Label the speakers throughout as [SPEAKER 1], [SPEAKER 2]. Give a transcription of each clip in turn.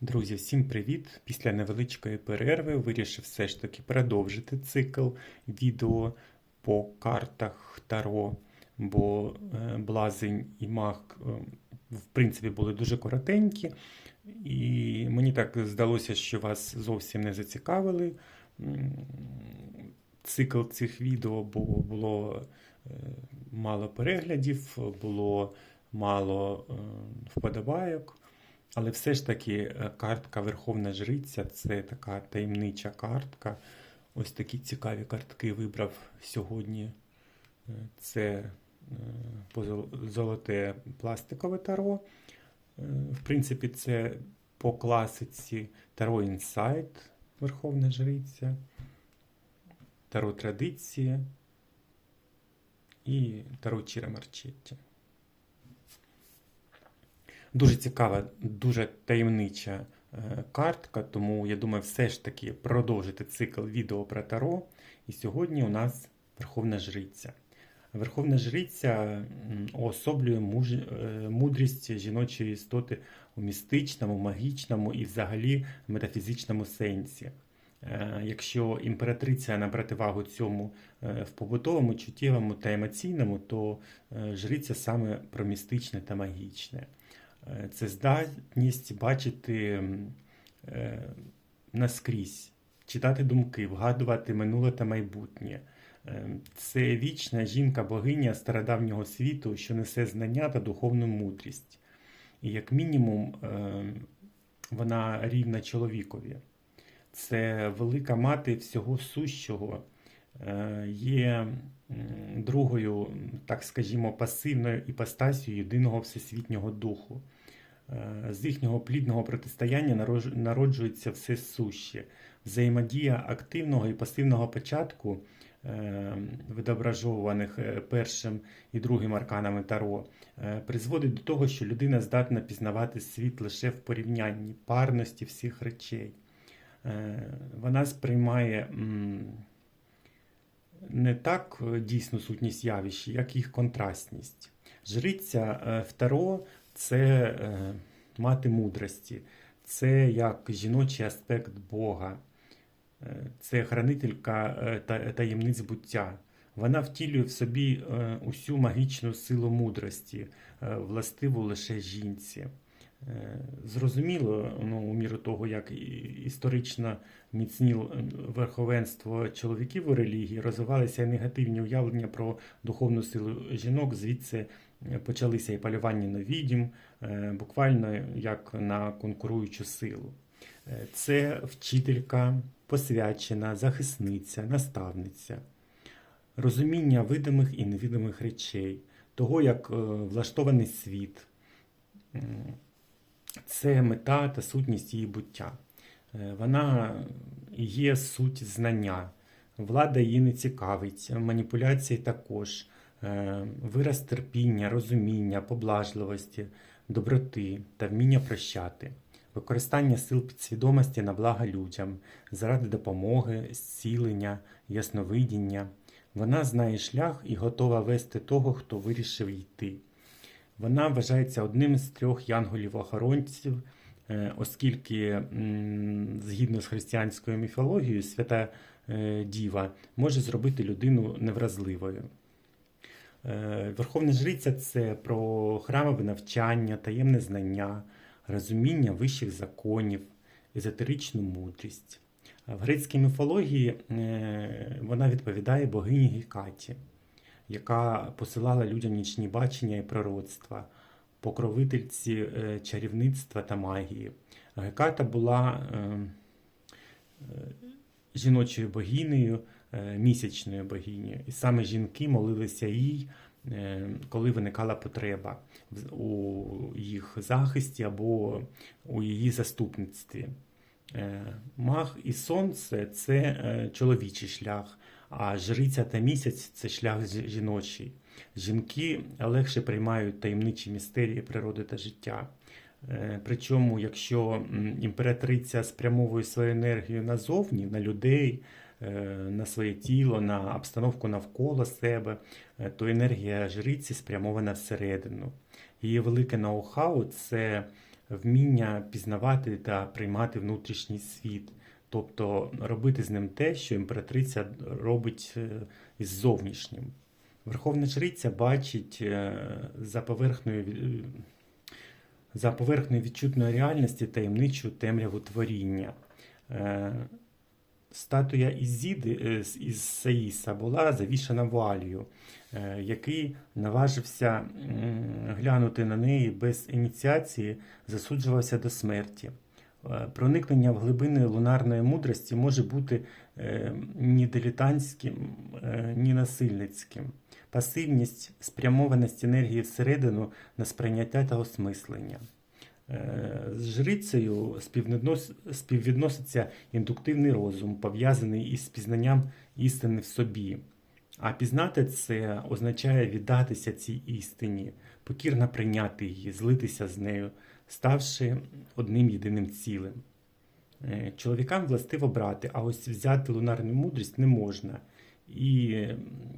[SPEAKER 1] Друзі, всім привіт! Після невеличкої перерви вирішив все ж таки продовжити цикл відео по картах Таро, бо е, Блазень і Маг, е, в принципі, були дуже коротенькі, і мені так здалося, що вас зовсім не зацікавили цикл цих відео, бо було е, мало переглядів, було мало вподобайок. Але все ж таки е, картка Верховна Жриця це така таємнича картка. Ось такі цікаві картки вибрав сьогодні. Е, Це е, золоте пластикове таро. В принципі, це по класиці Таро Інсайт Верховна Жриця, Таро Традиція і Таро Чіра Марчетті. Дуже цікава, дуже таємнича е, картка, тому я думаю, все ж таки продовжити цикл відео про Таро. І сьогодні у нас Верховна Жриця. Верховна Жриця уособлює муж, е, мудрість жіночої істоти у містичному, магічному і взагалі метафізичному сенсі. Е, Якщо імператриця на противагу цьому в побутовому, чуттєвому та емоційному, то жриця саме про містичне та магічне. Е, Це здатність бачити е, наскрізь, читати думки, вгадувати минуле та майбутнє. Е, Це вічна жінка-богиня стародавнього світу, що несе знання та духовну мудрість. І як мінімум вона рівна чоловікові. Це велика мати всього сущого, є другою, так скажімо, пасивною іпостасію єдиного всесвітнього духу. Е, З їхнього плідного протистояння народжується все суще. Взаємодія активного і пасивного початку, е, відображованих е, першим і другим арканами Таро, призводить до того, що людина здатна пізнавати світ лише в порівнянні парності всіх речей. Вона сприймає не так дійсну сутність явищ, як їх контрастність. Жриця в Таро це е, мати мудрості, це як жіночий аспект Бога, Е, це хранителька е, та- таємниць буття. Вона втілює в собі усю магічну силу мудрості, властиву лише жінці. Зрозуміло, ну, у міру того, як історично міцні верховенство чоловіків у релігії, розвивалися негативні уявлення про духовну силу жінок, звідси почалися і полювання на відьм, е, буквально як на конкуруючу силу. Е, Це вчителька, посвячена, захисниця, наставниця, розуміння видимих і невидимих речей, того, як е, влаштований світ. Це мета та сутність її буття. Вона є суть знання. Влада її не цікавить, маніпуляції також, вираз терпіння, розуміння, поблажливості, доброти та вміння прощати, використання сил підсвідомості на благо людям, заради допомоги, зцілення, ясновидіння. Вона знає шлях і готова вести того, хто вирішив йти. Вона вважається одним з трьох янголів-охоронців, е, оскільки, згідно з християнською міфологією, свята е, Діва може зробити людину невразливою. Е, Верховна Жриця це про храмове навчання, таємне знання, розуміння вищих законів, езотеричну мудрість. В грецькій міфології е, вона відповідає богині Гекаті, яка посилала людям нічні бачення і пророцтва, покровительці е, чарівництва та магії. Геката була жіночою богинею, місячною богинею. І саме жінки молилися їй, коли виникала потреба у їх захисті або у її заступництві. Е, Маг і сонце це е, чоловічий шлях, а жриця та місяць це шлях жіночий. Жінки легше приймають таємничі містерії природи та життя. Е, Причому, якщо імператриця спрямовує свою енергію назовні, на людей, е, на своє тіло, на обстановку навколо себе, е, то енергія жриці спрямована всередину. Її велике ноу-хау це вміння пізнавати та приймати внутрішній світ, тобто робити з ним те, що імператриця робить е, із зовнішнім. Верховна жриця бачить е, за поверхнею, за поверхнею відчутної реальності таємничу темряву творіння. Статуя Ізіди е, із Саїса була завішана вуалью, е, який наважився глянути на неї без ініціації, засуджувався до смерті. Е, Проникнення в глибини лунарної мудрості може бути ні дилетантським, ні насильницьким. Пасивність, спрямованість енергії всередину на сприйняття та осмислення. Е, З жрицею співвідноситься індуктивний розум, пов'язаний із пізнанням істини в собі. А пізнати це означає віддатися цій істині, покірно прийняти її, злитися з нею, ставши одним єдиним цілим. Е, Чоловікам властиво брати, а ось взяти лунарну мудрість не можна. І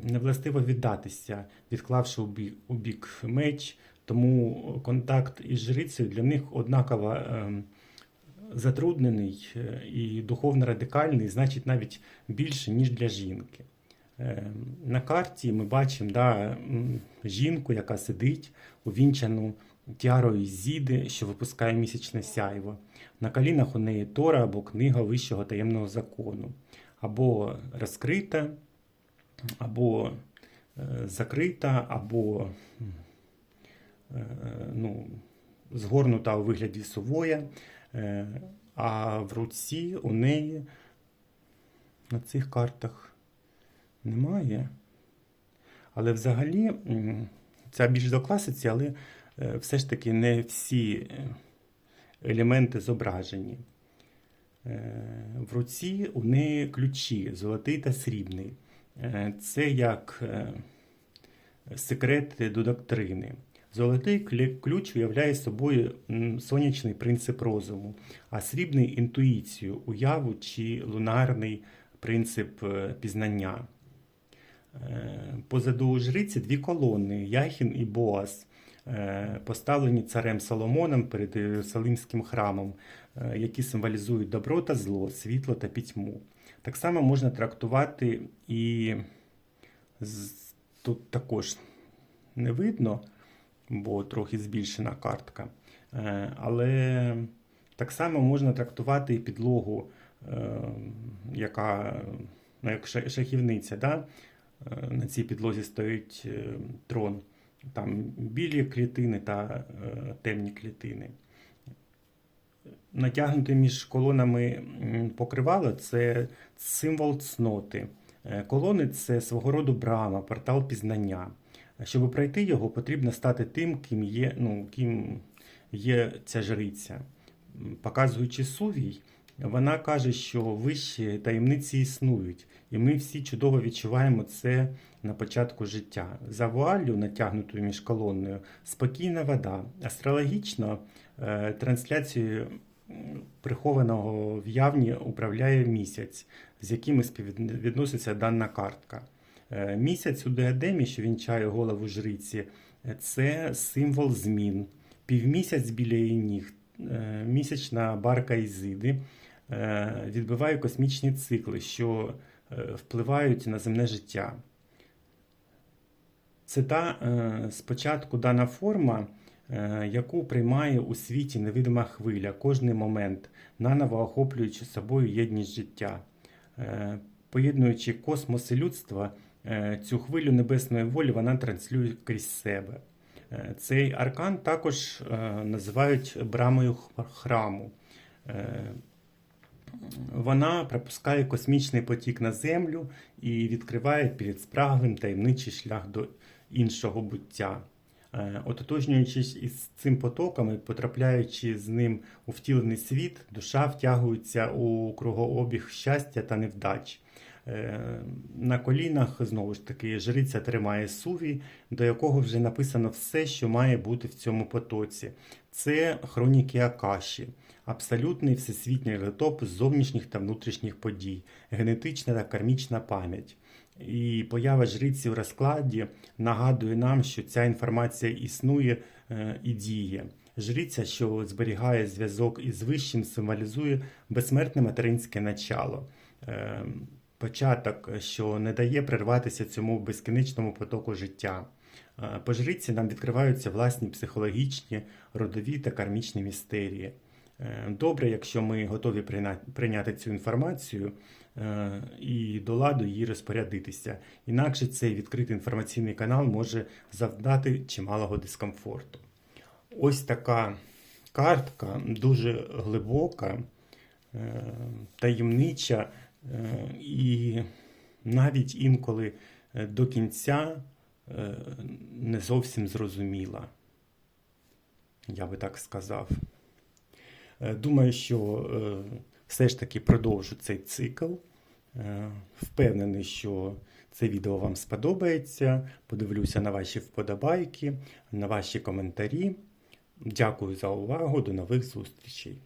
[SPEAKER 1] не властиво віддатися, відклавши у бік меч, тому контакт із жрицею для них однаково ем, затруднений е, і духовно радикальний, значить навіть більше, ніж для жінки. Ем, На карті ми бачимо да, жінку, яка сидить увінчану тіарою зіди, що випускає місячне сяйво. На колінах у неї Тора або книга вищого таємного закону, або розкрита, або е, закрита, або е, ну, згорнута у вигляді сувоя, е, а в руці у неї на цих картах немає. Але взагалі це більш до класиці, але е, все ж таки не всі е, елементи зображені. Е, В руці у неї ключі золотий та срібний. Е, Це як е, секрет до доктрини. Золотий ключ уявляє собою сонячний принцип розуму, а срібний інтуїцію, уяву чи лунарний принцип е, пізнання. Е, Позаду жриці дві колони Яхін і Боас, е, поставлені царем Соломоном перед Єрусалимським храмом, які символізують добро та зло, світло та пітьму. Так само можна трактувати і тут також не видно, бо трохи збільшена картка. Е, Але так само можна трактувати і підлогу, е, яка ну, як шахівниця. Да? Е, На цій підлозі стоїть трон. Там білі клітини та темні клітини. Натягнуте між колонами покривало це символ цноти. Колони це свого роду брама, портал пізнання. Щоб пройти його, потрібно стати тим, ким є, ну, ким є ця жриця. Показуючи сувій, вона каже, що вищі таємниці існують, і ми всі чудово відчуваємо це на початку життя. За вуаллю, натягнутою між колонною, спокійна вода. Астрологічно е, трансляцією прихованого в явні управляє місяць, з яким і співвідноситься дана картка. Е, Місяць у діадемі, що вінчає голову жриці, е, це символ змін. Півмісяць біля її ніг, е, місячна барка Ізиди відбиває космічні цикли, що впливають на земне життя. Це та спочатку дана форма, яку приймає у світі невидима хвиля кожний момент, наново охоплюючи собою єдність життя. Поєднуючи космос і людство, цю хвилю небесної волі вона транслює крізь себе. Е, Цей аркан також е, називають брамою храму. Е, Вона пропускає космічний потік на землю і відкриває перед спраглим таємничий шлях до іншого буття. Е, Ототожнюючись із цим потоком і потрапляючи з ним у втілений світ, душа втягується у кругообіг щастя та невдач. Е, На колінах знову ж таки жриця тримає сувій, до якого вже написано все, що має бути в цьому потоці. Це хроніки Акаші, абсолютний всесвітній летоп зовнішніх та внутрішніх подій, генетична та кармічна пам'ять. І поява жриці в розкладі нагадує нам, що ця інформація існує е, і діє. Жриця, що зберігає зв'язок із вищим, символізує безсмертне материнське начало. Е, Початок, що не дає прерватися цьому безкінечному потоку життя. Е, По жриці нам відкриваються власні психологічні, родові та кармічні містерії. Е, Добре, якщо ми готові прийняти цю інформацію е, і до ладу її розпорядитися. Інакше цей відкритий інформаційний канал може завдати чималого дискомфорту. Ось така картка, дуже глибока, е, таємнича е, і навіть інколи е, до кінця е, не зовсім зрозуміла. Я би так сказав. Е, Думаю, що е, все ж таки продовжу цей цикл. Е, Впевнений, що це відео вам сподобається. Подивлюся на ваші вподобайки, на ваші коментарі. Дякую за увагу. До нових зустрічей.